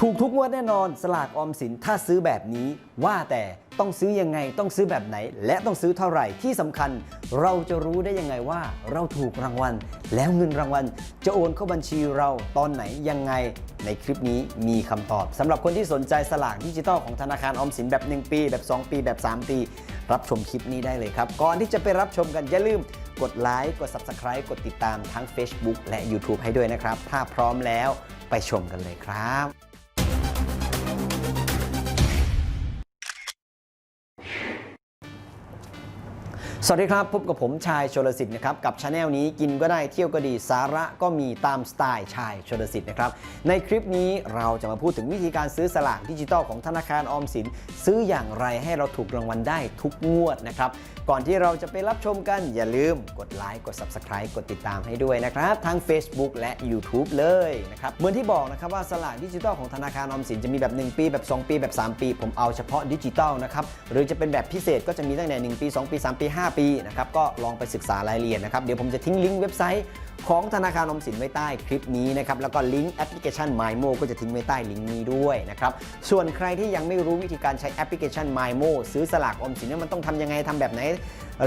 ถูกทุกงวดแน่นอนสลากออมสินถ้าซื้อแบบนี้ ว่าแต่ต้องซื้อยังไงต้องซื้อแบบไหน และต้องซื้อเท่าไหร่ที่สำคัญ เราจะรู้ได้ยังไงว่าเราถูกรางวัล แล้วเงินรางวัล จะโอนเข้าบัญชีเราตอนไหนยังไง ในคลิปนี้มีคำตอบสำหรับคนที่สนใจสลากดิจิทัลของธนาคารออมสินแบบ 1 ปี แบบ 2 ปีแบบ 3 ปี รับชมคลิปนี้ได้เลยครับ ก่อนที่จะไปรับชมกันอย่าลืมกดไลค์กด Subscribe กดติดตามทั้ง Facebook และ YouTube ให้ด้วยนะครับ ถ้าพร้อมแล้วไปชมกันเลยครับ สวัสดีครับ พบกับผมชายชลสิทธิ์นะครับ กับชาแนลนี้กินก็ได้เที่ยวก็ดีสาระก็มีตามสไตล์ชายชลสิทธิ์นะครับ ในคลิปนี้เราจะมาพูดถึงวิธีการซื้อสลากดิจิทัลของธนาคารออมสิน ซื้ออย่างไรให้เราถูกรางวัลได้ทุกงวดนะครับ ก่อนที่เราจะไปรับชมกันอย่าลืมกดไลค์กด Subscribe กดติดตามให้ด้วยนะครับทั้ง Facebook และ YouTube เลยนะครับเหมือนที่บอกนะครับว่าสลากดิจิทัลของธนาคารออมสินจะมีแบบ 1 ปีแบบ 2 ปีแบบ 3 ปี ผมเอาเฉพาะดิจิทัลนะครับหรือจะเป็นแบบพิเศษก็จะมีตั้งแต่1ปี 2 ปี 3 ปี 5ปีนะครับก็ลองไปศึกษารายละเอียดนะครับเดี๋ยวผมจะทิ้งลิงก์เว็บไซต์ ของธนาคารอมสินไว้ใต้คลิปนี้นะครับแล้วก็ลิงก์แอปพลิเคชัน MyMo ก็จะทิ้งไว้ใต้ลิงก์นี้ด้วยนะครับส่วนใครที่ยังไม่รู้วิธีการใช้แอปพลิเคชัน MyMo ซื้อสลากอมสินเนี่ยมันต้องทำยังไงทำแบบไหน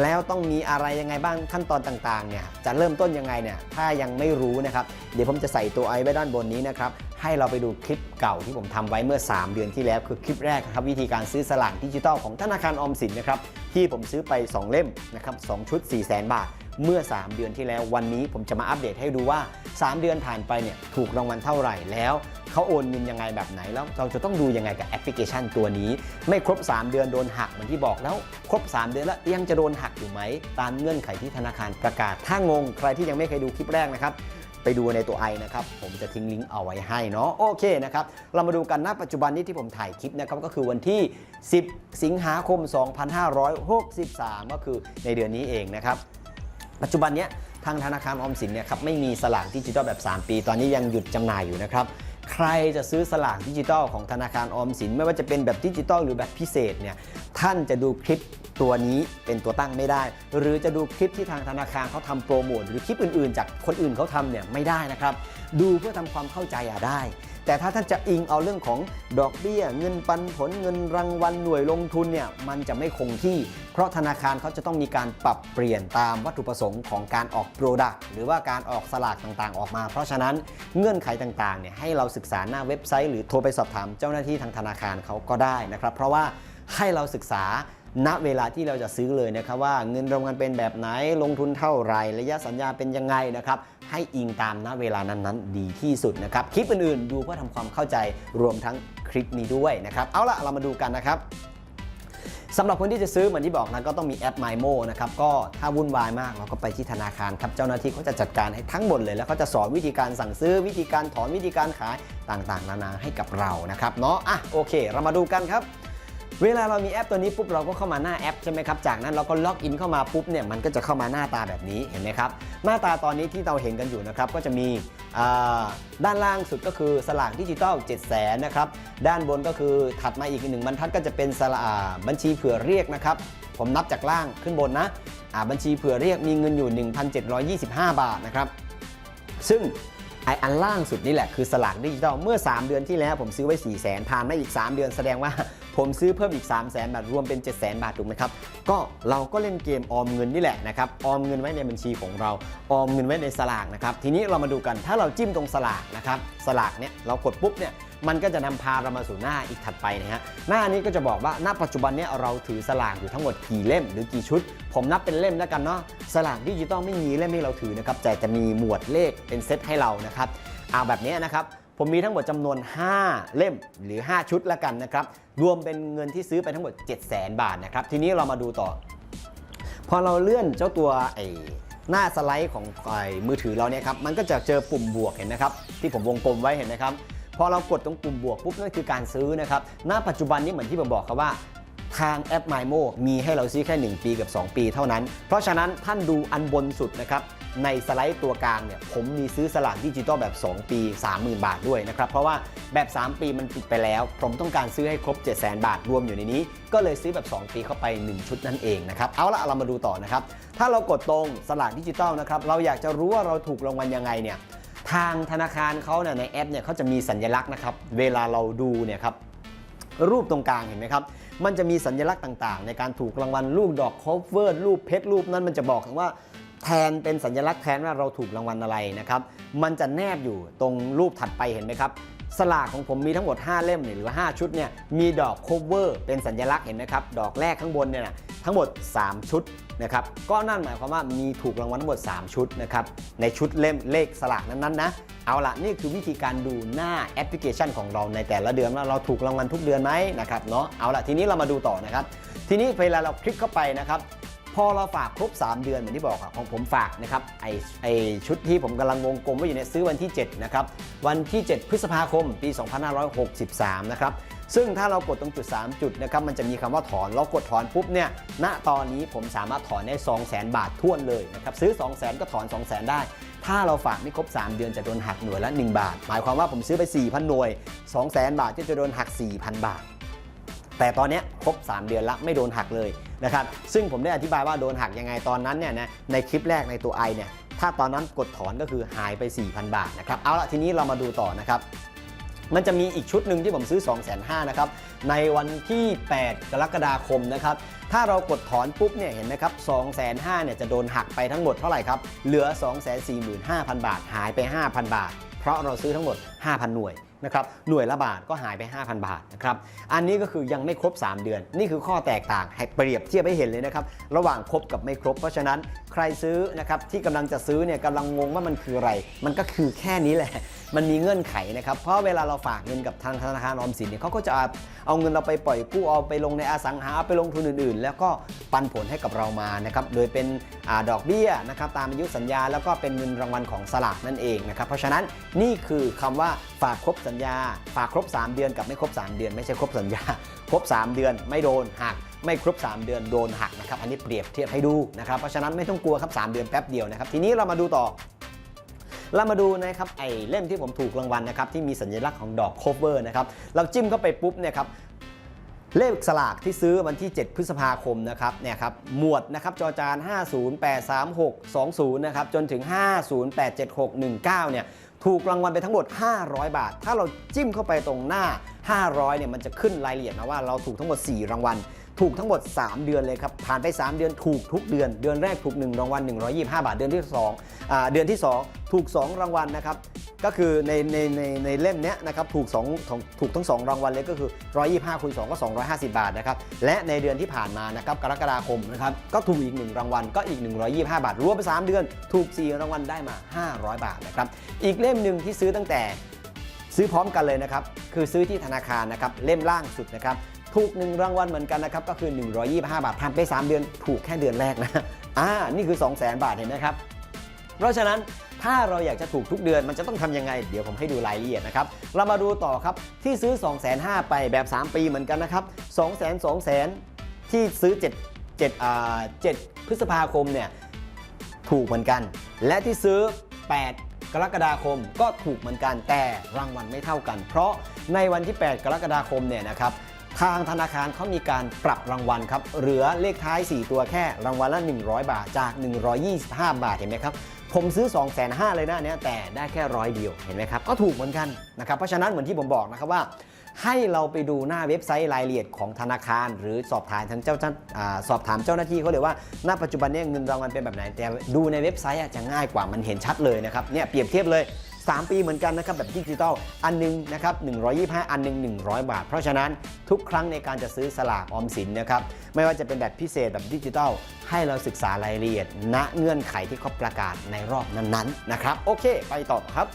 แล้วต้องมีอะไรยังไงบ้างขั้นตอนต่างๆเนี่ยจะเริ่มต้นยังไงเนี่ยถ้ายังไม่รู้นะครับเดี๋ยวผมจะใส่ตัวไอไว้ด้านบนนี้นะครับให้เราไปดูคลิปเก่าที่ผมทำไว้เมื่อ 3 เดือนที่แล้วคือคลิปแรกครับวิธีการซื้อสลากดิจิทัลของธนาคารออมสินนะครับที่ผมซื้อไป 2 เล่มนะครับ2ชุด 4 0 0 0 0 0 บาท เมื่อ 3 เดือนที่แล้ววันนี้ผมจะมาอัปเดตให้ดูว่า 3 เดือนผ่านไปเนี่ยถูกรางวัลเท่าไหร่แล้วเขาโอนเงินยังไงแบบไหนแล้วเราจะต้องดูยังไงกับแอปพลิเคชันตัวนี้ ไม่ครบ 3 เดือนโดนหักเหมือนที่บอกแล้ว ครบ 3 เดือนแล้วยังจะโดนหักอยู่ไหม ตามเงื่อนไขที่ธนาคารประกาศ ถ้างงใครที่ยังไม่เคยดูคลิปแรกนะครับไปดูในตัวไอนะครับ ผมจะทิ้งลิงก์เอาไว้ให้เนาะโอเคนะครับ เรามาดูกันณปัจจุบันนี้ที่ผมถ่ายคลิปนะครับ ก็คือวันที่ 10 สิงหาคม 2563 ก็คือในเดือนนี้เองนะครับ ปัจจุบันเนี้ยทางธนาคารออมสินเนี่ยครับไม่มีสลากดิจิทัลแบบ 3 ปี ตอนนี้ยังหยุดจำหน่ายอยู่นะครับใครจะซื้อสลากดิจิทัลของธนาคารออมสิน ไม่ว่าจะเป็นแบบดิจิทัลหรือแบบพิเศษเนี่ยท่านจะดูคลิปตัวนี้เป็นตัวตั้งไม่ได้ หรือจะดูคลิปที่ทางธนาคารเขาทำโปรโมทหรือคลิปอื่นๆ จากคนอื่นเขาทำเนี่ยไม่ได้นะครับ ดูเพื่อทำความเข้าใจอะได้ แต่ถ้าท่านจะอิงเอาเรื่องของดอกเบี้ย เงินปันผลเงินรางวัลหน่วยลงทุนเนี่ยมันจะไม่คงที่ เพราะธนาคารเขาจะต้องมีการปรับเปลี่ยนตามวัตถุประสงค์ของการออกโปรดักต์หรือว่าการออกสลากต่างๆ ออกมา เพราะฉะนั้นเงื่อนไขต่างๆเนี่ยให้เราศึกษาหน้าเว็บไซต์ หรือโทรไปสอบถามเจ้าหน้าที่ทางธนาคารเขาก็ได้นะครับ เพราะว่าให้เราศึกษา ณเวลาที่เราจะซื้อเลยนะครับว่าเงินรางวัลเป็นแบบไหนลงทุนเท่าไหรระยะสัญญาเป็นยังไงนะครับให้อิงตามณเวลานั้นๆ ดีที่สุดนะครับคลิปอื่นๆ ดูเพื่อทำความเข้าใจรวมทั้งคลิปนี้ด้วยนะครับเอาละเรามาดูกันนะครับสำหรับคนที่จะซื้อเหมือนที่บอกนะก็ต้องมีแอป MyMo นะครับก็ถ้าวุ่นวายมากเราก็ไปที่ธนาคารครับเจ้าหน้าที่เขาจะจัดการให้ทั้งหมดเลย แล้วเขาจะสอนวิธีการสั่งซื้อวิธีการถอนวิธีการขายต่างๆ นานาให้กับเรานะครับเนาะอะโอเค เรามาดูกันครับ เวลาเรามีแอปตัวนี้ปุ๊บเราก็เข้ามาหน้าแอปใช่ไหมครับ จากนั้นเราก็ล็อกอินเข้ามาปุ๊บเนี่ยมันก็จะเข้ามาหน้าตาแบบนี้เห็นไหมครับ หน้าตาตอนนี้ที่เราเห็นกันอยู่นะครับก็จะมีด้านล่างสุดก็คือสลากดิจิทัล7 0 0 0 0นะครับ ด้านบนก็คือถัดมาอีกหนึ่งบรรทัดก็จะเป็นสลาบัญชีเผื่อเรียกนะครับ ผมนับจากล่างขึ้นบนนะบัญชีเผื่อเรียกมีเงินอยู่ 1,725 บาทนะครับ ซึ่ง ไออันล่างสุดนี่แหละคือสลากดิจิทัลเมื่อ 3 เดือนที่แล้วผมซื้อไว้ 4 0 0 0 0 0ผ่านมาอีก 3 เดือนแสดงว่าผมซื้อเพิ่มอีก 3 0 0 0 0 0 บาท รวมเป็น 7 0 0 0 0 บาทถูกไหมครับ ก็เราก็เล่นเกมออมเงินนี่แหละนะครับ ออมเงินไว้ในบัญชีของเรา ออมเงินไว้ในสลากนะครับ ทีนี้เรามาดูกัน ถ้าเราจิ้มตรงสลากนะครับ สลากเนี่ยเรากดปุ๊บเนี่ยมันก็จะนำพาเรามาสู่หน้าอีกถัดไปนะฮะหน้านี้ก็จะบอกว่าณปัจจุบันเนี้เราถือสลากอยู่ทั้งหมดกี่เล่มหรือกี่ชุด ผมนับเป็นเล่มแล้วกันเนาะสลากดิจิตอลไม่มีเล่มให้เราถือนะครับแต่จะมีหมวดเลขเป็นเซตให้เรานะครับเอาแบบนี้นะครับผมมีทั้งหมดจำนวน 5 เล่มหรือ 5 ชุดแล้วกันนะครับ รวมเป็นเงินที่ซื้อไปทั้งหมด 7 0 0 0 0 0 บาทนะครับ ทีนี้เรามาดูต่อ พอเราเลื่อนเจ้าตัวไอ้หน้าสไลด์ของไอ้มือถือเราเนี่ยครับ มันก็จะเจอปุ่มบวกเห็นนะครับ ที่ผมวงกลมไว้เห็นนะครับ พอเรากดตรงปุ่มบวกปุ๊บนั่นคือการซื้อนะครับณปัจจุบันนี้เหมือนที่ผมบอกครับว่าทางแอป MyMo มีให้เราซื้อแค่ 1 ปีกับ 2 ปีเท่านั้น เพราะฉะนั้นท่านดูอันบนสุดนะครับ ในสไลด์ตัวกลางเนี่ยผมมีซื้อสลากดิจิตอลแบบ 2 ปี 30,000 บาทด้วยนะครับ เพราะว่าแบบ 3 ปีมันปิดไปแล้ว ผมต้องการซื้อให้ครบ 700,000 บาทรวมอยู่ในนี้ ก็เลยซื้อแบบ 2 ปีเข้าไป 1 ชุดนั่นเองนะครับ เอาละเรามาดูต่อนะครับ ถ้าเรากดตรงสลากดิจิตอลนะครับ เราอยากจะรู้ว่าเราถูกรางวัลยังไงเนี่ย ทางธนาคารเขาเนี่ยในแอปเนี่ยเขาจะมีสัญลักษณ์นะครับ เวลาเราดูเนี่ยครับรูปตรงกลางเห็นไหมครับ มันจะมีสัญลักษณ์ต่างๆ ในการถูกรางวัลลูกดอกคอฟเวอร์รูปเพชรรูปนั้นมันจะบอกถึงว่าแทนเป็นสัญลักษณ์แทนว่าเราถูกรางวัลอะไรนะครับ มันจะแนบอยู่ตรงรูปถัดไปเห็นไหมครับ สลากของผมมีทั้งหมด 5 เล่มหรือว่า5ชุดเนี่ยมีดอกโคเวอร์เป็นสัญลักษณ์เห็นไหมครับ ดอกแรกข้างบนเนี่ยนะทั้งหมด 3 ชุดนะครับก็นั่นหมายความว่ามีถูกรางวัลทั้งหมด 3 ชุดนะครับในชุดเล่มเลขสลากนั้นๆนะเอาละนี่คือวิธีการดูหน้าแอปพลิเคชันของเราในแต่ละเดือนว่าเราถูกรางวัลทุกเดือนไหมนะครับเนาะเอาละทีนี้เรามาดูต่อนะครับ ทีนี้เวลาเราคลิกเข้าไปนะครับ พอเราฝากครบ 3 เดือนเหมือนที่บอกอะของผมฝากนะครับไอไอชุดที่ผมกำลังวงกลมไว้อยู่เนี่ยซื้อวันที่7นะครับวันที่ 7 พฤษภาคมปี 2563 นะครับซึ่งถ้าเรากดตรงจุด 3 จุดนะครับมันจะมีคำว่าถอนเรากดถอนปุ๊บเนี่ยณตอนนี้ผมสามารถถอนได้ 200,000 บาทท่วนเลยนะครับซื้อ 200,000 ก็ถอน 200,000 ได้ ถ้าเราฝากไม่ครบ 3 เดือนจะโดนหักหน่วยละ 1 บาท หมายความว่าผมซื้อไป 4,000 หน่วย 200,000 บาท จะโดนหัก 4,000 บาท แต่ตอนนี้ครบ 3 เดือนละไม่โดนหักเลยนะครับซึ่งผมได้อธิบายว่าโดนหักยังไงตอนนั้นเนี่ยนะในคลิปแรกในตัวไอเนี่ยถ้าตอนนั้นกดถอนก็คือหายไป 4,000 บาทนะครับเอาละทีนี้เรามาดูต่อนะครับมันจะมีอีกชุดหนึ่งที่ผมซื้อ 2 5 0 0 0นะครับในวันที่ 8 กรกฎาคมนะครับถ้าเรากดถอนปุ๊บเนี่ยเห็นไหมครับ2 5 0 0 0เนี่ยจะโดนหักไปทั้งหมดเท่าไหร่ครับเหลือ 245,000 บาทหายไป 5,000 บาท เพราะเราซื้อทั้งหมด 5,000 หน่วย นะครับหน่วยละบาทก็หายไป 5,000 บาทนะครับอันนี้ก็คือยังไม่ครบ 3 เดือน นี่คือข้อแตกต่างให้เปรียบเทียบให้เห็นเลยนะครับระหว่างครบกับไม่ครบเพราะฉะนั้น รซื้อนะครับที่กำลังจะซื้อเนี่ยกำลังงงว่ามันคืออะไร มันก็คือแค่นี้แหละ มันมีเงื่อนไขนะครับเพราะเวลาเราฝากเงินกับทางธนาคารออมสินเนี่ยเขาก็จะเอาเงินเราไปปล่อยกู้เอาไปลงในอสังหาเอาไปลงทุนอื่น ๆ แล้วก็ปันผลให้กับเรามานะครับโดยเป็นอดอกเบี้ยนะครับตามอายุสัญญาแล้วก็เป็นเงินรางวัลของสลากนั่นเองนะครับเพราะฉะนั้นนี่คือคำว่าฝากครบสัญญา ฝากครบ 3 เดือนกับไม่ครบ 3 เดือน ไม่ใช่ครบสัญญา ครบ 3 เดือนไม่โดนหักไม่ครบ 3 เดือนโดนหักนะครับ อันนี้เปรียบเทียบให้ดูนะครับ เพราะฉะนั้นไม่ต้องกลัวครับ 3 เดือนแป๊บเดียวนะครับ ทีนี้เรามาดูต่อ เรามาดูนะครับไอ้เล่มที่ผมถูกรางวัลนะครับที่มีสัญลักษณ์ของดอกโคเวอร์นะครับ เราจิ้มเข้าไปปุ๊บเนี่ยครับเลขสลากที่ซื้อวันที่ 7 พฤษภาคมนะครับเนี่ยครับหมวดนะครับจอจาน 50836620นะครับจนถึง 508719 เนี่ยถูกรางวัลไปทั้งหมด 500 บาท ถ้าเราจิ้มเข้าไปตรงหน้า 500 เนี่ยมันจะขึ้นรายละเอียดมาว่าเราถูกทั้งหมด 4 รางวัล ถูกทั้งหมด 3 เดือนเลยครับ ผ่านไป 3 เดือนถูกทุกเดือน เดือนแรกถูก 1 รางวัล 125 บาท เดือนที่2อ่าเดือนที่ 2 ถูก 2 รางวัลนะครับ ก็คือในในในในเล่มเนี้ยนะครับถูก2ของถูกทั้ง 2 รางวัลเลยก็คือ 125คูณ2ก็ 250 บาทนะครับ และในเดือนที่ผ่านมานะครับกรกฎาคมนะครับก็ถูกอีก 1 รางวัลก็อีก 125 บาท รวมไป 3 เดือน ถูก 4 รางวัลได้มา 500 บาทนะครับ อีกเล่มหนึ่งที่ซื้อตั้งแต่ซื้อพร้อมกันเลยนะครับ คือซื้อที่ธนาคารนะครับ เล่มล่างสุดนะครับ ถูก 1 รางวัลเหมือนกันนะครับ ก็คือ 125 บาทผ่านไป 3 เดือน ถูกแค่เดือนแรกนะอ่านี่คือ 2 0 0 0 0 0 บาทเห็นไหมครับ เพราะฉะนั้นถ้าเราอยากจะถูกทุกเดือนมันจะต้องทำยังไง เดี๋ยวผมให้ดูรายละเอียดนะครับ เรามาดูต่อครับที่ซื้อ 2 5 0 0 0ไปแบบ 3 ปีเหมือนกันนะครับ 2 0 0 0 0 2 0 0 0ที่ซื้อ 7 7อ่า7พฤษภาคมเนี่ยถูกเหมือนกัน และที่ซื้อ 8กรกฎาคมก็ถูกเหมือนกันแต่รางวัลไม่เท่ากัน เพราะในวันที่ 8 กรกฎาคมเนี่ยนะครับ ทางธนาคารเขามีการปรับรางวัลครับ เหลือเลขท้าย 4 ตัวแค่รางวัลละ 100 บาทจาก 125 บาทเห็นไหมครับ ผมซื้อ 2 5 0 0 0เลยนะอันเนี้ยแต่ได้แค่ร้อยเดียวเห็นไหมครับ ก็ถูกเหมือนกันนะครับ เพราะฉะนั้นเหมือนที่ผมบอกนะครับว่า ให้เราไปดูหน้าเว็บไซต์รายละเอียดของธนาคาร หรือสอบถามทางเจ้าจ้าอ่าสอบถามเจ้าหน้าที่เขาเลยว่าณปัจจุบันเนี้เงินรางวัลเป็นแบบไหนแต่ดูในเว็บไซต์จะง่ายกว่ามันเห็นชัดเลยนะครับเนี่ยเปรียบเทียบเลย 3 ปีเหมือนกันนะครับแบบดิจิตอลอันหนึงนะครับ125 อันหนึง 100 บาท เพราะฉะนั้นทุกครั้งในการจะซื้อสลากออมสินนะครับไม่ว่าจะเป็นแบบพิเศษแบบดิจิตอลให้เราศึกษารายละเอียดณเงื่อนไขที่เขาประกาศในรอบนั้นๆนะครับโอเค ไปต่อครับ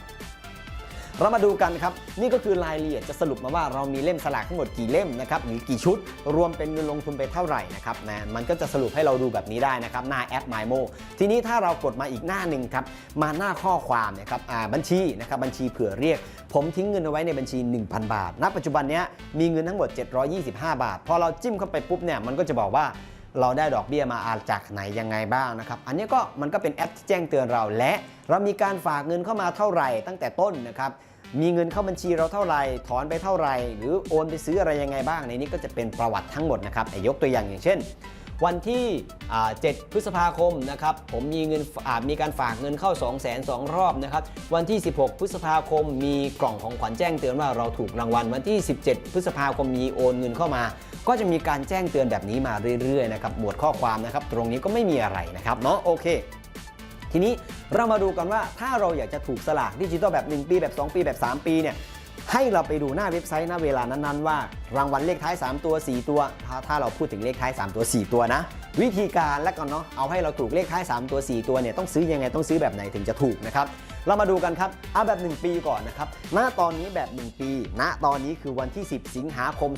เรามาดูกันครับ นี่ก็คือรายละเอียดจะสรุปมาว่าเรามีเล่มสลากทั้งหมดกี่เล่มนะครับหรือกี่ชุด รวมเป็นเงินลงทุนไปเท่าไหร่นะครับนะมันก็จะสรุปให้เราดูแบบนี้ได้นะครับหน้าแอป MyMo ทีนี้ถ้าเรากดมาอีกหน้าหนึ่งครับมาหน้าข้อความเนะครับบัญชีนะครับบัญชีเผื่อเรียก ผมทิ้งเงินเอาไว้ในบัญชี 1,000 บาทณปัจจุบันนี้มีเงินทั้งหมด 725 บาท พอเราจิ้มเข้าไปปุ๊บเนี่ยมันก็จะบอกว่า เราได้ดอกเบี้ยมาอาจากไหนยังไงบ้างนะครับ อันนี้ก็มันก็เป็นแอปที่แจ้งเตือนเรา และเรามีการฝากเงินเข้ามาเท่าไหร่ตั้งแต่ต้นนะครับมีเงินเข้าบัญชีเราเท่าไหร่ถอนไปเท่าไหร่ หรือโอนไปซื้ออะไรยังไงบ้างในนี้ก็จะเป็นประวัติทั้งหมดนะครับยกตัวอย่างอย่างเช่น วันที่ 7 พฤษภาคมนะครับผมมีเงินมีการฝากเงินเข้า 2 0 0 0 0 0สองรอบนะครับวันที่ 16 พฤษภาคม มีกล่องของขวัญแจ้งเตือนว่าเราถูกรางวัล วันที่ 17 พฤษภาคมมีโอนเงินเข้ามา ก็จะมีการแจ้งเตือนแบบนี้มาเรื่อยๆนะครับหมวดข้อความนะครับตรงนี้ก็ไม่มีอะไรนะครับเนาะโอเคทีนี้เรามาดูกันว่าถ้าเราอยากจะถูกสลากดิจิตอลแบบ 1 ปีแบบ 2 ปีแบบ 3 ปีเนี่ย ให้เราไปดูหน้าเว็บไซต์หน้าเวลานั้นๆว่ารางวัลเลขท้าย 3 ตัว 4 ตัว ถ้าถ้าเราพูดถึงเลขท้าย 3 ตัว 4 ตัวนะ วิธีการแล้วกันเนาะเอาให้เราถูกเลขท้าย 3 ตัว 4 ตัวเนี่ยต้องซื้อยังไงต้องซื้อแบบไหนถึงจะถูกนะครับเรามาดูกันครับเอาแบบ 1 ปีก่อนนะครับณตอนนี้แบบ 1 ปี ณตอนนี้คือวันที่ 10 สิงหาคม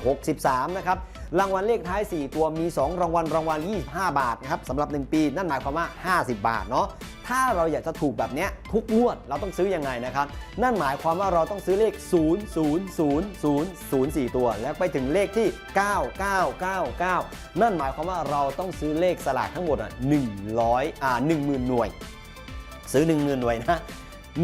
2563 นะครับรางวัลเลขท้าย 4 ตัวมี 2 รางวัลรางวัล 25 บาทนะครับสำหรับ 1 ปี นั่นหมายความว่า 50 บาทเนาะถ้าเราอยากจะถูกแบบเนี้ยทุกงวดเราต้องซื้อยังไงนะครับ นั่นหมายความว่าเราต้องซื้อเลข 0 0 0 0 0 4 ตัว แล้วไปถึงเลขที่ 9999 นั่นหมายความว่าเราต้องซื้อเลขสลากทั้งหมดอะ100อ่า10,000 หน่วย ซื้อ 10,000 หน่วยนะ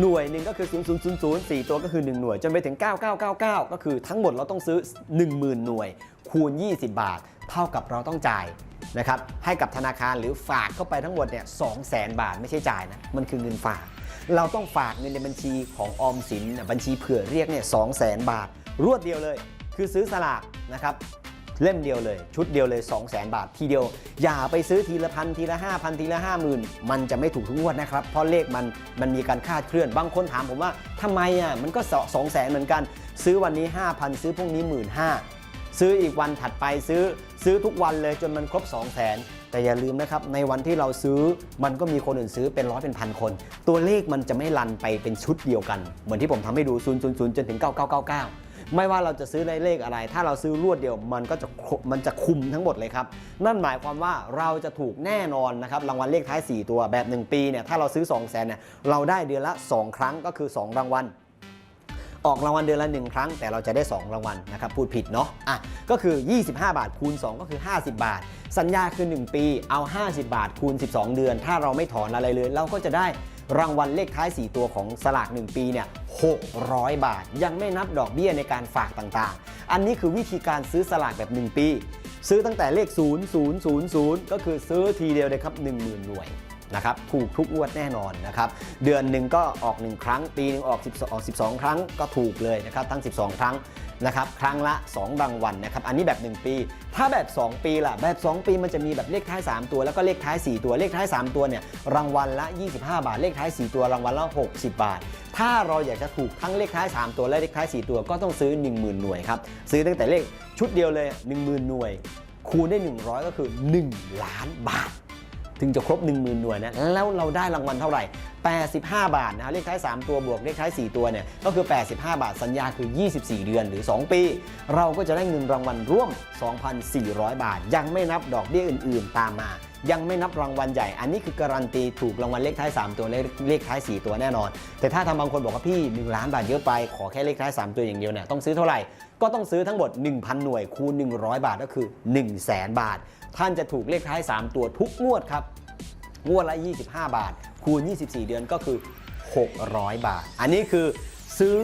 หน่วยหนึ่งก็คือ 0 0 0 0 4 ตัวก็คือ 1 หน่วย จนไปถึง 9999 ก็คือทั้งหมดเราต้องซื้อ 10,000 หน่วย คูณ 20 บาท เท่ากับเราต้องจ่ายนะครับให้กับธนาคารหรือฝากเข้าไปทั้งหมดเนี่ย200,000บาทไม่ใช่จ่ายนะ มันคือเงินฝาก เราต้องฝากเงินในบัญชีของออมสินน่ะบัญชีเผื่อเรียกเนี่ย200,000บาท รวดเดียวเลย คือซื้อสลากนะครับ เล่มเดียวเลย ชุดเดียวเลย 2 0 0 0 0 0บาททีเดียว อย่าไปซื้อทีละพันทีละ 5,000 ทีละ 50,000 มันจะไม่ถูกทุกงวดนะครับ เพราะเลขมันมันมีการคาดเคลื่อนบางคนถามผมว่าทำไมอะมันก็2 0 0 0 0 0เหมือนกัน ซื้อวันนี้ 5,000 ซื้อพรุ่งนี้ 1 5ื่นซื้ออีกวันถัดไปซื้อซื้อทุกวันเลยจนมันครบ 2 0 0 0 0 0แต่อย่าลืมนะครับในวันที่เราซื้อมันก็มีคนอื่นซื้อเป็นร้อยเป็นพันคน ตัวเลขมันจะไม่รันไปเป็นชุดเดียวกัน เหมือนที่ผมทำให้ดู0 0 0จนถึง 9999 ไม่ว่าเราจะซื้อในเลขอะไร ถ้าเราซื้อรวดเดียวมันก็จะมันจะคุมทั้งหมดเลยครับ นั่นหมายความว่าเราจะถูกแน่นอนนะครับรางวัลเลขท้าย 4 ตัวแบบ 1 ปีเนี่ยถ้าเราซื้อ 2 0 0 0 0นเนี่ยเราได้เดือนละ 2 ครั้งก็คือ 2 รางวัลออกรางวัลเดือนละ 1 ครั้ง แต่เราจะได้ 2 รางวัลนะครับพูดผิดเนาะอะก็คือ 25 บาทคูณ 2 ก็คือ 50 บาท สัญญาคือ 1 ปีเอา 50 บาทคูณ 12 เดือน ถ้าเราไม่ถอนอะไรเลย เราก็จะได้ รางวัลเลขท้าย 4 ตัวของสลาก 1 ปีเนี่ย600 บาท ยังไม่นับดอกเบี้ยในการฝากต่างๆ อันนี้คือวิธีการซื้อสลากแบบ 1 ปี ซื้อตั้งแต่เลข 0000 ก็คือซื้อทีเดียวเลยครับ 10,000 หน่วย นะครับถูกทุกงวดแน่นอนนะครับเดือนหนึ่งก็ออก 1 ครั้ง ปีหนึ่งออก12ออก12 ครั้งก็ถูกเลยนะครับทั้ง 12 ครั้งนะครับครั้งละ 2 รางวัลนะครับอันนี้แบบ 1 ปี ถ้าแบบ 2 ปีล่ะแบบ 2 ปีมันจะมีแบบเลขท้าย 3 ตัวแล้วก็เลขท้าย 4 ตัวเลขท้าย 3 ตัวเนี่ยรางวัลละ 25 บาท เลขท้าย 4 ตัวรางวัลละ 60 บาท ถ้าเราอยากจะถูกทั้งเลขท้าย 3 ตัวและเลขท้าย 4 ตัวก็ต้องซื้อ 10,000 หน่วยครับซื้อตั้งแต่เลขชุดเดียวเลย 10,000 หน่วย คูณได้ 100 ก็คือ 1 ล้านบาท ถึงจะครบ 10,000 หน่วยนะแล้วเราได้รางวัลเท่าไหร่ 85 บาทนะฮะเลขท้าย 3 ตัวบวกเลขท้าย 4 ตัวเนี่ยก็คือ 85 บาทสัญญาคือ 24 เดือนหรือ 2 ปี เราก็จะได้เงินรางวัลร่วม 2,400 บาท ยังไม่นับดอกเบี้ยอื่น ๆ ตามมา ยังไม่นับรางวัลใหญ่ อันนี้คือการันตีถูกรางวัลเลขท้าย 3 ตัวเลขเลขท้าย 4 ตัวแน่นอน แต่ถ้าทำบางคนบอกว่าพี่ 1 ล้านบาทเยอะไป ขอแค่เลขท้าย 3 ตัวอย่างเดียวเนี่ยต้องซื้อเท่าไหร่ ก็ต้องซื้อทั้งหมด 1,000 หน่วยคูณ 100 บาทก็คือ 1 0 0 0 0แบาท ท่านจะถูกเลขท้าย 3 ตัวทุกงวดครับ งวดละ 25 บาท คูณ 24 เดือนก็คือ 600 บาท อันนี้คือซื้อ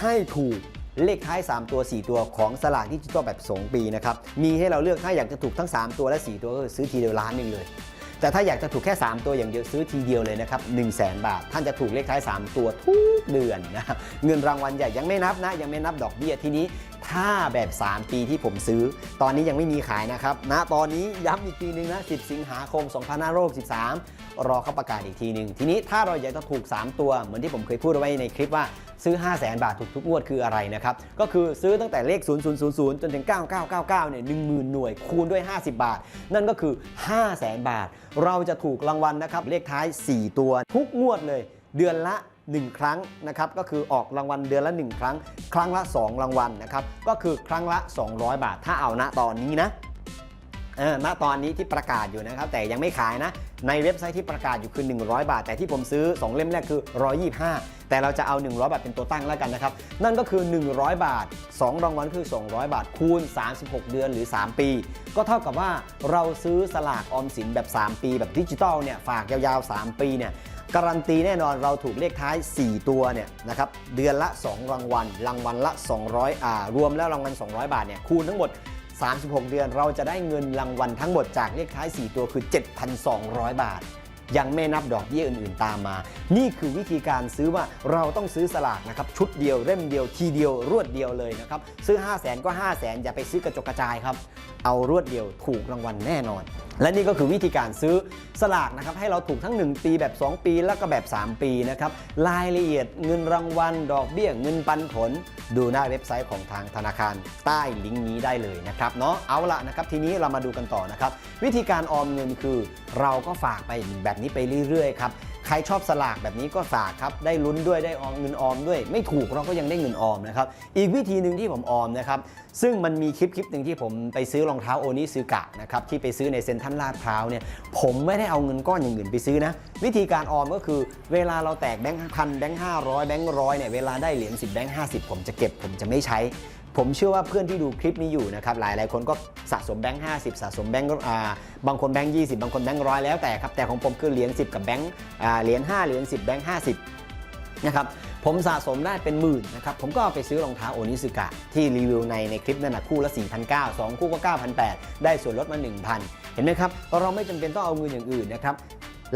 ให้ถูก เลขท้าย 3 ตัว 4 ตัวของสลากที่จิตอลแบบสงปีนะครับ มีให้เราเลือกถ้าอยากจะถูกทั้ง 3 ตัวและ 4 ตัวก็ซื้อทีเดียวล้านหนึ่งเลย แต่ถ้าอยากจะถูกแค่ 3 ตัวอย่างเดียวซื้อทีเดียวเลยนะครับ1 0 0 0 0แบาท ท่านจะถูกเลขท้าย 3 ตัวทุกเดือนนะครับเงินรางวัลใหญ่ยังไม่นับนะยังไม่นับดอกเบี้ยทีนี้ ถ้าแบบ 3 ปีที่ผมซื้อ ตอนนี้ยังไม่มีขายนะครับณตอนนี้ย้ำอีกทีนึงนะ 10 สิงหาคม 2563 รอเขาประกาศอีกทีหนึ่งทีนี้ถ้าเราอยากจะถูก 3 ตัว เหมือนที่ผมเคยพูดไว้ในคลิปว่าซื้อ 5 0 0แสนบาทถูกทุกงวดคืออะไรนะครับ ก็คือซื้อตั้งแต่เลข 0000 จนถึง 9999 เนี่ย 10,000 หน่วยคูณด้วย 50 บาท นั่นก็คือ 5 0 0แสนบาท เราจะถูกรางวัลนะครับ เลขท้าย 4 ตัวทุกงวดเลย เดือนละ 1 ครั้งนะครับก็คือออกรางวัลเดือนละ 1 ครั้ง ครั้งละ 2 รางวัลนะครับก็คือครั้งละ 200 บาท ถ้าเอาณตอนนี้นะเออณตอนนี้ที่ประกาศอยู่นะครับ แต่ยังไม่ขายนะ ในเว็บไซต์ที่ประกาศอยู่คือ 100 บาท แต่ที่ผมซื้อ 2 เล่มแรกคือ 125 แต่เราจะเอา 100 บาทเป็นตัวตั้งแล้วกันนะครับ นั่นก็คือ 100 บาท 2 รางวัลคือ 200 บาท คูณ 36 เดือนหรือ 3 ปี ก็เท่ากับว่าเราซื้อสลากออมสินแบบ 3 ปีแบบดิจิตอลเนี่ย ฝากยาวๆ 3 ปีเนี่ย การันตีแน่นอนเราถูกเลขท้าย 4 ตัวเนี่ยนะครับเดือนละ 2 รางวัล รางวัลละ 200อ่ารวมแล้วรางวัล 200 บาทเนี่ยคูณทั้งหมด 36 เดือนเราจะได้เงินรางวัลทั้งหมดจากเลขท้าย 4 ตัวคือ 7,200 บาท ยังไม่นับดอกเบี้ยอื่น ๆ ตามมา นี่คือวิธีการซื้อว่าเราต้องซื้อสลากนะครับชุดเดียวเล่มเดียวทีเดียวรวดเดียวเลยนะครับซื้อ 5 0 0แสนก็ 5 0 0แสนอย่าไปซื้อกระจกกระจายครับเอารวดเดียวถูกรางวัลแน่นอน และนี่ก็คือวิธีการซื้อสลากนะครับให้เราถูกทั้ง 1 ปีแบบ 2 ปีแล้วก็แบบ 3 ปีนะครับรายละเอียดเงินรางวัล ดอกเบี้ยเงินปันผล ดูหน้าเว็บไซต์ของทางธนาคารใต้ลิงก์นี้ได้เลยนะครับเนาะเอาละนะครับทีนี้เรามาดูกันต่อนะครับวิธีการออมเงินคือ เราก็ฝากไปแบบนี้ไปเรื่อยๆครับใครชอบสลากแบบนี้ก็ฝากครับได้ลุ้นด้วยได้ออมเงินออมด้วย ไม่ถูกเราก็ยังได้เงินออมนะครับอีกวิธีหนึ่งที่ผมออมนะครับซึ่งมันมีคลิปคลิปหนึ่งที่ผมไปซื้อรองเท้าโอนิซึกะนะครับที่ไปซื้อในเซ็นทรัลลาดพร้าวเนี่ยผมไม่ได้เอาเงินก้อนอย่างอื่นไปซื้อนะ วิธีการออมก็คือเวลาเราแตกแบงค์พันแบงค์ห้าร้อยแบงค์ร้อยเนี่ยเวลาได้เหรียญสิบแบงค์ห้าสิบผมจะเก็บผมจะไม่ใช้ผมเชื่อว่าเพื่อนที่ดูคลิปนี้อยู่นะครับหลายหลายคนก็สะสมแบงค์50สะสมแบงค์อ่าบางคนแบงค์20บบางคนแบงค์ร้อยแล้วแต่ครับแต่ของผมคือเหรียญ10กับแบงค์อ่าเหรียญ5เหรียญ10แบงค์50นะครับ ผมสะสมได้เป็นหมื่นนะครับ ผมก็เอาไปซื้อรองเท้าโอนิสึกะ ที่รีวิวในในคลิปนั่นนะคู่ละ 4,900 2 คู่ก็ 9,800 ได้ส่วนลดมา 1,000 เห็นไหมครับ เราไม่จำเป็นต้องเอาเงินอย่างอื่นนะครับ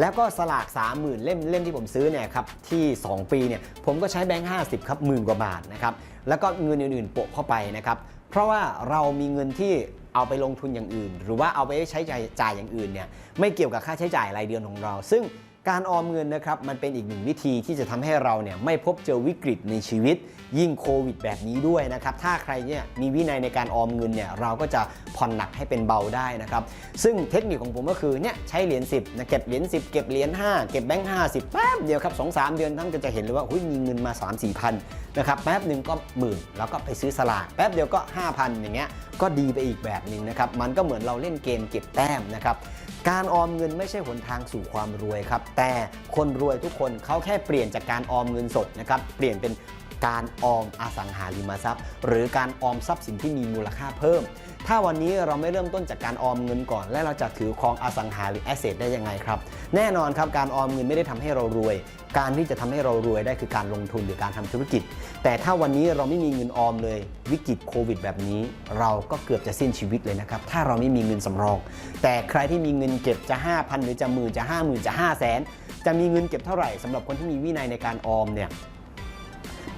แล้วก็สลาก 30,000 เล่มเล่มที่ผมซื้อเนี่ยครับที่ 2 ปีเนี่ยผมก็ใช้แบงค์ 50 ครับหมื่นกว่าบาทนะครับแล้วก็เงินอื่นๆโปะเข้าไปนะครับเพราะว่าเรามีเงินที่เอาไปลงทุนอย่างอื่น หรือว่าเอาไปใช้จ่ายจ่ายอย่างอื่นเนี่ยไม่เกี่ยวกับค่าใช้จ่ายรายเดือนของเรา ซึ่ง การออมเงินนะครับมันเป็นอีกหนึ่งวิธีที่จะทำให้เราเนี่ยไม่พบเจอวิกฤตในชีวิต ยิ่งโควิดแบบนี้ด้วยนะครับถ้าใครเนี่ยมีวินัยในการออมเงินเนี่ยเราก็จะผ่อนหนักให้เป็นเบาได้นะครับซึ่งเทคนิคของผมก็คือเนี่ยใช้เหรียญ10นะเก็บเหรียญ10 เก็บเหรียญ5เก็บแบงค์50แป๊บเดียวครับ2 3เดือนท่านก็จะเห็นเลยว่าหุ้ยมีเงินมา 3 4พันนะครับแป๊บหนึ่งก็หมื่นแล้วก็ไปซื้อสลากแป๊บเดียวก็ 5,000 อย่างเงี้ยก็ดีไปอีกแบบหนึ่งนะครับมันก็เหมือนเราเล่นเกมเก็บแต้มนะครับ การออมเงินไม่ใช่หนทางสู่ความรวยครับ แต่คนรวยทุกคนเขาแค่เปลี่ยนจากการออมเงินสดนะครับ เปลี่ยนเป็น การออมอสังหาริมทรัพย์ หรือการออมทรัพย์สินที่มีมูลค่าเพิ่ม ถ้าวันนี้เราไม่เริ่มต้นจากการออมเงินก่อน และเราจะถือครองอสังหาหรือแอสเซทได้ยังไงครับ แน่นอนครับการออมเงินไม่ได้ทำให้เรารวย การที่จะทำให้เรารวยได้คือการลงทุนหรือการทำธุรกิจ แต่ถ้าวันนี้เราไม่มีเงินออมเลย วิกฤตโควิด แบบนี้ เราก็เกือบจะสิ้นชีวิตเลยนะครับถ้าเราไม่มีเงินสำรอง แต่ใครที่มีเงินเก็บจะ 5,000 หรือจะหมื่นจะ 50,000 จะ 5 0 0 0 0 0จะมีเงินเก็บเท่าไหร่สำหรับคนที่มีวินัยในการออมเนี่ย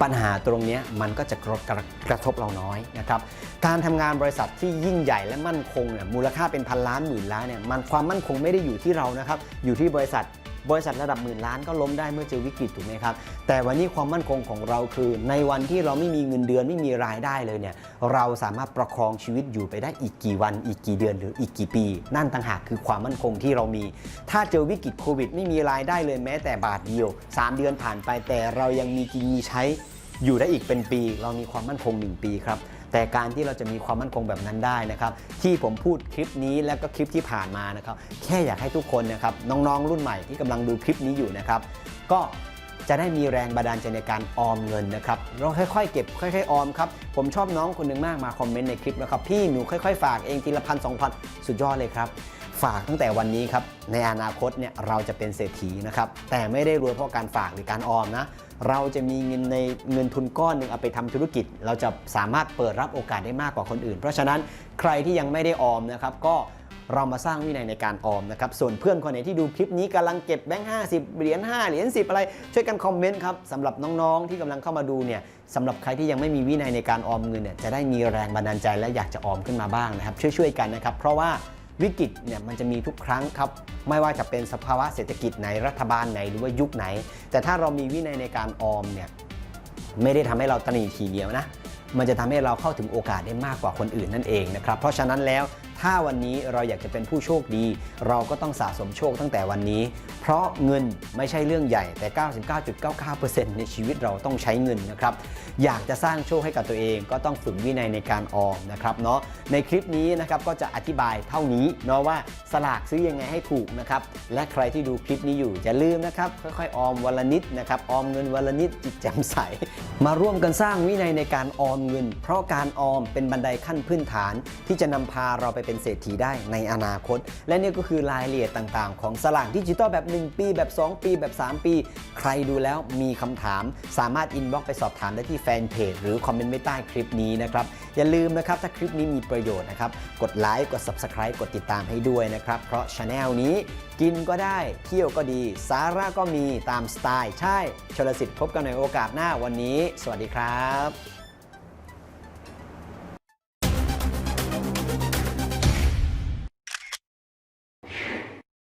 ปัญหาตรงนี้มันก็จะกระกระกระทบเราน้อยนะครับการทำงานบริษัทที่ยิ่งใหญ่และมั่นคงเนี่ยมูลค่าเป็นพันล้านหมื่นล้านเนี่ยมันความมั่นคงไม่ได้อยู่ที่เรานะครับอยู่ที่บริษัท บริษัทระดับหมื่นล้านก็ล้มได้เมื่อเจอวิกฤตถูกไหมครับ แต่วันนี้ความมั่นคงของเราคือ ในวันที่เราไม่มีเงินเดือนไม่มีรายได้เลยเนี่ยเราสามารถประคองชีวิตอยู่ไปได้อีกกี่วัน อีกกี่เดือนหรืออีกกี่ปี นั่นต่างหากคือความมั่นคงที่เรามี ถ้าเจอวิกฤตโควิด ไม่มีรายได้เลยแม้แต่บาทเดียวสามเดือนผ่านไปแต่เรายังมีกินมีใช้อยู่ได้อีกเป็นปี เรามีความมั่นคง 1 ปีครับ แต่การที่เราจะมีความมั่นคงแบบนั้นได้นะครับ ที่ผมพูดคลิปนี้แล้วก็คลิปที่ผ่านมานะครับ แค่อยากให้ทุกคนนะครับน้องๆ รุ่นใหม่ที่กำลังดูคลิปนี้อยู่นะครับ ก็จะได้มีแรงบันดาลใจในการออมเงินนะครับ เราค่อยๆ เก็บค่อยๆ ออมครับ ผมชอบน้องคนหนึ่งมากมาคอมเมนต์ในคลิปนะครับ พี่หนูค่อยๆ ฝากเองทีละพันสองพันสุดยอดเลยครับ ฝากตั้งแต่วันนี้ครับ ในอนาคตเนี่ยเราจะเป็นเศรษฐีนะครับ แต่ไม่ได้รวยเพราะการฝากหรือการออมนะ เราจะมีเงินในเงินทุนก้อนหนึ่งเอาไปทำธุรกิจ เราจะสามารถเปิดรับโอกาสได้มากกว่าคนอื่น เพราะฉะนั้นใครที่ยังไม่ได้ออมนะครับก็เรามาสร้างวินัยในการออมนะครับ ส่วนเพื่อนคนไหนที่ดูคลิปนี้กำลังเก็บแบงค์50เหรียญ5เหรียญ10อะไร ช่วยกันคอมเมนต์ครับสำหรับน้องๆ ที่กำลังเข้ามาดูเนี่ยสำหรับใครที่ยังไม่มีวินัยในการออมเงินเนี่ยจะได้มีแรงบันดาลใจและอยากจะออมขึ้นมาบ้างนะครับ ช่วยๆกันนะครับ เพราะว่า วิกฤตเนี่ยมันจะมีทุกครั้งครับ ไม่ว่าจะเป็นสภาวะเศรษฐกิจไหนรัฐบาลไหนหรือว่ายุคไหน แต่ถ้าเรามีวินัยในการออมเนี่ยไม่ได้ทำให้เราตนีทีเดียวนะมันจะทำให้เราเข้าถึงโอกาสได้มากกว่าคนอื่นนั่นเองนะครับเพราะฉะนั้นแล้ว ถ้าวันนี้เราอยากจะเป็นผู้โชคดี เราก็ต้องสะสมโชคตั้งแต่วันนี้ เพราะเงินไม่ใช่เรื่องใหญ่แต่ 99.99%ในชีวิตเราต้องใช้เงินนะครับ อยากจะสร้างโชคให้กับตัวเอง ก็ต้องฝึกวินัยในการออมนะครับเนาะในคลิปนี้นะครับก็จะอธิบายเท่านี้เนาะว่าสลากซื้อยังไงให้ถูกนะครับและใครที่ดูคลิปนี้อยู่อย่าลืมนะครับค่อยๆออมวันละนิดนะครับออมเงินวันละนิดจิตแจ่มใส มาร่วมกันสร้างวินัยในการออมเงิน เพราะการออมเป็นบันไดขั้นพื้นฐานที่จะนำพาเราไปเป็นเศรษฐีได้ในอนาคต และนี่ก็คือรายละเอียดต่างๆ ของสลากดิจิตอลแบบ 1 ปี แบบ 2 ปีแบบ 3 ปี ใครดูแล้วมีคำถาม สามารถอินบ็อกไปสอบถามได้ที่แฟนเพจหรือคอมเมนต์ไว้ใต้คลิปนี้นะครับ อย่าลืมนะครับ ถ้าคลิปนี้มีประโยชน์นะครับ กดไลค์กด Subscribe กดติดตามให้ด้วยนะครับ เพราะช anel นี้กินก็ได้ เที่ยวก็ดี สาระก็มีตามสไตล์ ใช่ชลสิทธิ์พบกันในโอกาสหน้าวันนี้ สวัสดีครับ